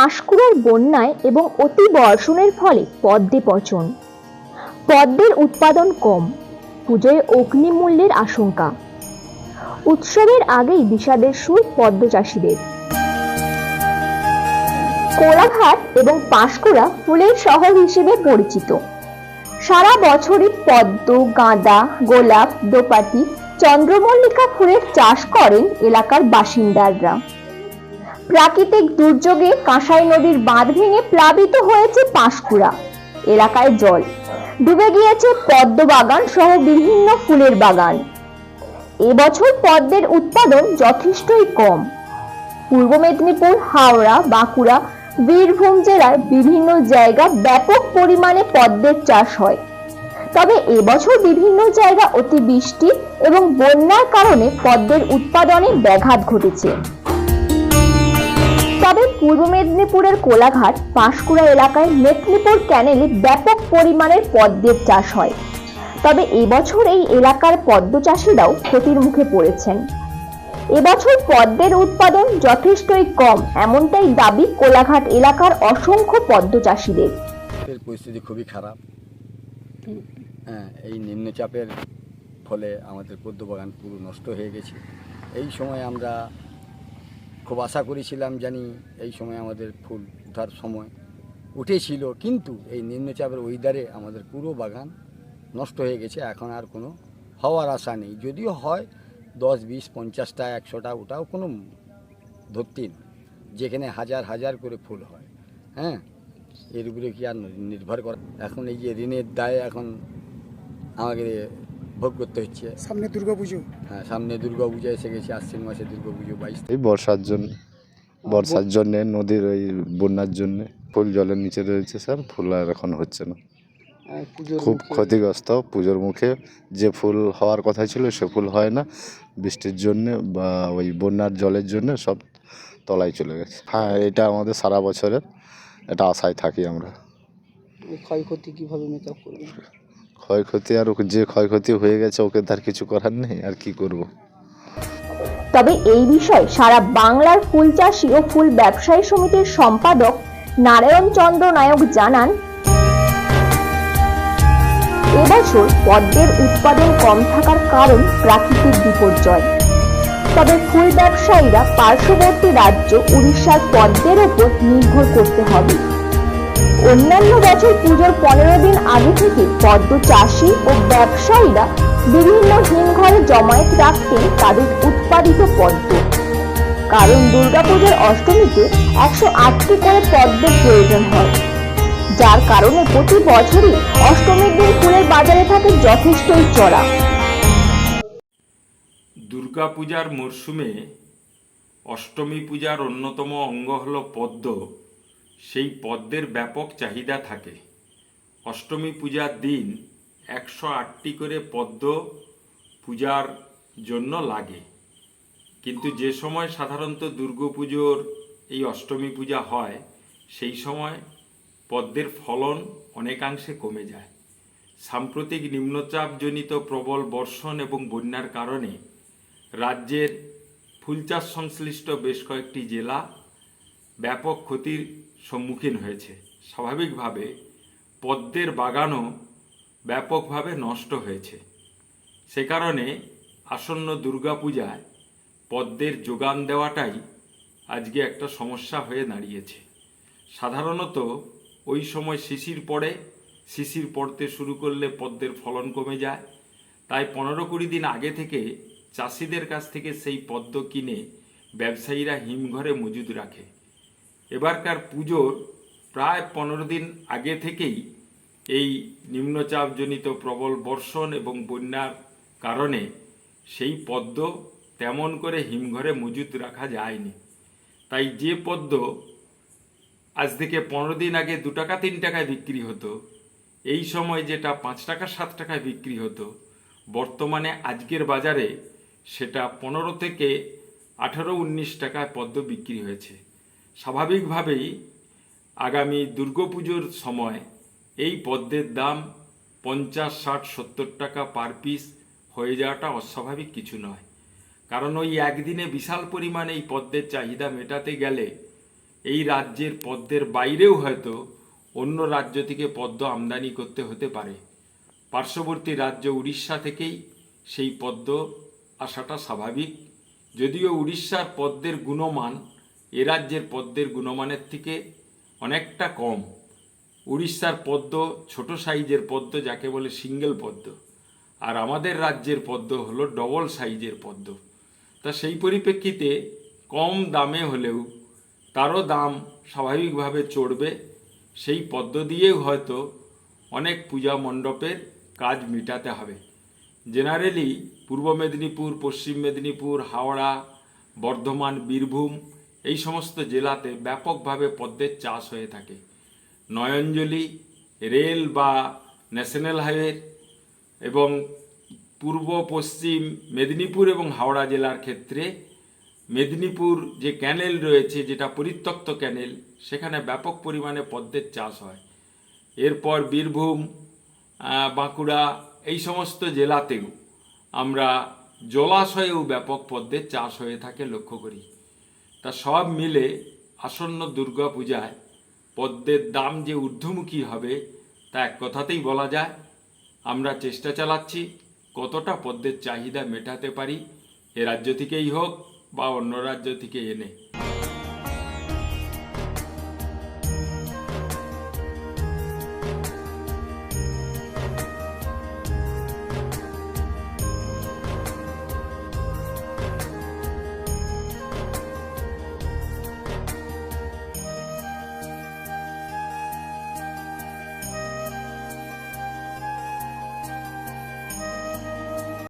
পাঁশকুড়ার বন্যায় এবং অতি বর্ষণের ফলে পদ্মে পচন। পদ্মের উৎপাদন কম, পুজোয় অগ্নিমূল্যের আশঙ্কা। উৎসবের আগেই বিষাদের সুর পদ্ম চাষিদের। কোলাঘাট এবং পাঁশকুড়া ফুলের শহর হিসেবে পরিচিত। সারা বছরই পদ্ম, গাঁদা, গোলাপ, দোপাটি, চন্দ্রমল্লিকা ফুলের চাষ করেন এলাকার বাসিন্দারা। প্রাকৃতিক দুর্যোগে কাঁসাই নদীর বাঁধ ভেঙে প্লাবিত হয়েছে পাঁশকুড়া এলাকায় জল। ডুবে গিয়েছে পদ্ম বাগান সহ বিভিন্ন ফুলের বাগান। এবছর পদ্মের উৎপাদন যথেষ্টই কম। পূর্ব মেদিনীপুর, হাওড়া, বাঁকুড়া, বীরভূম জেলার বিভিন্ন জায়গা ব্যাপক পরিমাণে পদ্মের চাষ হয়। তবে এবছর বিভিন্ন জায়গা অতিবৃষ্টি এবং বন্যার কারণে পদ্মের উৎপাদনে ব্যাঘাত ঘটেছে। তবে পূর্ব মেদিনীপুরের কোলাঘাট, পাঁশকুড়া এলাকায় মেদিনীপুর ক্যানেলে ব্যাপক পরিমাণের পদ্মের চাষ হয়। তবে এবছর এই এলাকার পদ্ম চাষিরাও ক্ষতির মুখে পড়েছেন। এবছর পদ্মের উৎপাদন যথেষ্টই কম, এমনটাই দাবি কোলাঘাট এলাকার অসংখ্য পদ্ম চাষিদের। পরিস্থিতি খুবই খারাপ। হ্যাঁ এই নিম্নচাপের ফলে আমাদের পদ্ম বাগান পুরো নষ্ট হয়ে গেছে। এই সময় আমরা খুব আশা করেছিলাম জানি এই সময় আমাদের ফুল ওঠার সময় উঠেছিল। কিন্তু এই নিম্নচাপের ওয়েদারে আমাদের পুরো বাগান নষ্ট হয়ে গেছে। এখন আর কোনো হওয়ার আশা নেই। যদিও হয়, দশ, বিশ, পঞ্চাশটা, একশোটা ওটাও কোনো ধরতেই নয় যেখানে হাজার হাজার করে ফুল হয় হ্যাঁ? এর উপরে কি আর নির্ভর করে? এখন এই যে ঋণের দায়ে এখন আমাকে ভোগ করতে হচ্ছে। সামনে দুর্গাপুজো হ্যাঁ সামনে দুর্গা পূজা এসে গেছে আশ্বিন মাসে দুর্গা পুজো বাইশ। এই বর্ষার জন্য বর্ষার জন্যে নদীর ওই বন্যার জন্যে ফুল জলের নিচে রয়েছে স্যার ফুল আর এখন হচ্ছে না। খুব ক্ষতিগ্রস্ত পুজোর মুখে যে ফুল হওয়ার কথা ছিল সে ফুল হয় না। বৃষ্টির জন্যে বা ওই বন্যার জলের জন্য সব তলায় চলে গেছে। হ্যাঁ এটা আমাদের সারা বছরের এটা আশায় থাকি আমরা। ক্ষয়ক্ষতি কীভাবে মেকআপ করবে? ক্ষয়ক্ষতি আর যে ক্ষয়ক্ষতি হয়ে গেছে, ওকে তার কিছু করার নেই, আর কি করব? তবে এই বিষয়ে সারা বাংলার ফুল চাষি ও ফুল ব্যবসায়ী সমিতির সম্পাদক নারায়ণ চন্দ্র নায়ক জানান, এবছর পদ্মের উৎপাদন কম থাকার কারণ প্রাকৃতিক বিপর্যয়। তবে ফুল ব্যবসায়ীরা পার্শ্ববর্তী রাজ্য উড়িষ্যার পদ্মের ওপর নির্ভর করতে হবে। অন্যান্য বছর পুজোর পনেরো দিন আগে থেকে পদ্ম চাষি ও ব্যবসায়ীরা বিভিন্ন হিমঘরে জমায়েত রাখতেন তাদের উৎপাদিত পদ্ম। কারণ দুর্গাপুজোর অষ্টমীতে একশো আটটি করে পদ্মের প্রয়োজন হয়। যার কারণে প্রতি বছরই অষ্টমীর দিন ফুলের বাজারে থাকে যথেষ্টই চড়া। দুর্গাপূজার মরশুমে অষ্টমী পূজার অন্যতম অঙ্গ হল পদ্ম। সেই পদ্মের ব্যাপক চাহিদা থাকে। অষ্টমী পূজার দিন একশো আটটি করে পদ্ম পূজার জন্য লাগে। কিন্তু যে সময় সাধারণত দুর্গাপুজোর এই অষ্টমী পূজা হয়, সেই সময় পদ্মের ফলন অনেকাংশে কমে যায়। সাম্প্রতিক নিম্নচাপজনিত প্রবল বর্ষণ এবং বন্যার কারণে রাজ্যের ফুলচাষ সংশ্লিষ্ট বেশ কয়েকটি জেলা ব্যাপক ক্ষতির সম্মুখীন হয়েছে। স্বাভাবিকভাবে পদ্মের বাগানও ব্যাপকভাবে নষ্ট হয়েছে। সে কারণে আসন্ন দুর্গাপূজায় পদ্মের যোগান দেওয়াটাই আজকে একটা সমস্যা হয়ে দাঁড়িয়েছে। সাধারণত ওই সময় শিশির পড়ে, শিশির পড়তে শুরু করলে পদ্মের ফলন কমে যায়। তাই পনেরো কুড়ি দিন আগে থেকে চাষিদের কাছ থেকে সেই পদ্ম কিনে ব্যবসায়ীরা হিমঘরে মজুদ রাখে। এবারকার পুজোর প্রায় পনেরো দিন আগে থেকেই এই নিম্নচাপজনিত প্রবল বর্ষণ এবং বন্যার কারণে সেই পদ্ম তেমন করে হিমঘরে মজুত রাখা যায়নি। তাই যে পদ্ম আজ থেকে পনেরো দিন আগে দু টাকা, তিন টাকায় বিক্রি হতো, এই সময় যেটা পাঁচ টাকা, সাত টাকায় বিক্রি হতো, বর্তমানে আজকের বাজারে সেটা পনেরো থেকে আঠারো, উনিশ টাকায় পদ্ম বিক্রি হয়েছে। স্বাভাবিকভাবেই আগামী দুর্গাপুজোর সময় এই পদ্মের দাম পঞ্চাশ, ষাট, সত্তর টাকা পার পিস হয়ে যাওয়াটা অস্বাভাবিক কিছু নয়। কারণ ওই একদিনে বিশাল পরিমাণে এই পদ্মের চাহিদা মেটাতে গেলে এই রাজ্যের পদ্মের বাইরেও হয়তো অন্য রাজ্য থেকে পদ্ম আমদানি করতে হতে পারে। পার্শ্ববর্তী রাজ্য উড়িষ্যা থেকেই সেই পদ্ম আসাটা স্বাভাবিক। যদিও উড়িষ্যার পদ্মের গুণমান এ রাজ্যের পদ্মের গুণমানের থেকে অনেকটা কম। উড়িষ্যার পদ্ম ছোট সাইজের পদ্ম যাকে বলে সিঙ্গেল পদ্ম। আর আমাদের রাজ্যের পদ্ম হলো ডবল সাইজের পদ্ম। তা সেই পরিপ্রেক্ষিতে কম দামে হলেও তারও দাম স্বাভাবিকভাবে চড়বে। সেই পদ্ম দিয়েও হয়তো অনেক পূজা মণ্ডপের কাজ মেটাতে হবে। জেনারেলি পূর্ব মেদিনীপুর, পশ্চিম মেদিনীপুর, হাওড়া, বর্ধমান, বীরভূম এই সমস্ত জেলাতে ব্যাপকভাবে পদ্মের চাষ হয়ে থাকে। নয়ঞ্জলি রেল বা ন্যাশনাল হাইওয়ে এবং পূর্ব, পশ্চিম মেদিনীপুর এবং হাওড়া জেলার ক্ষেত্রে মেদিনীপুর যে ক্যানেল রয়েছে, যেটা পরিত্যক্ত ক্যানেল, সেখানে ব্যাপক পরিমাণে পদ্মের চাষ হয়। এরপর বীরভূম বাঁকুড়া এই সমস্ত জেলাতেও আমরা জলাশয়েও ব্যাপক পদ্মের চাষ হয়ে থাকে, লক্ষ্য করি। তা সব মিলে আসন্ন দুর্গা পূজায় পদ্মের দাম যে ঊর্ধ্বমুখী হবে তা এক কথাতেই বলা যায়। আমরা চেষ্টা চালাচ্ছি কতটা পদ্মের চাহিদা মেটাতে পারি, এ রাজ্য থেকেই হোক বা অন্য রাজ্য থেকে এনে।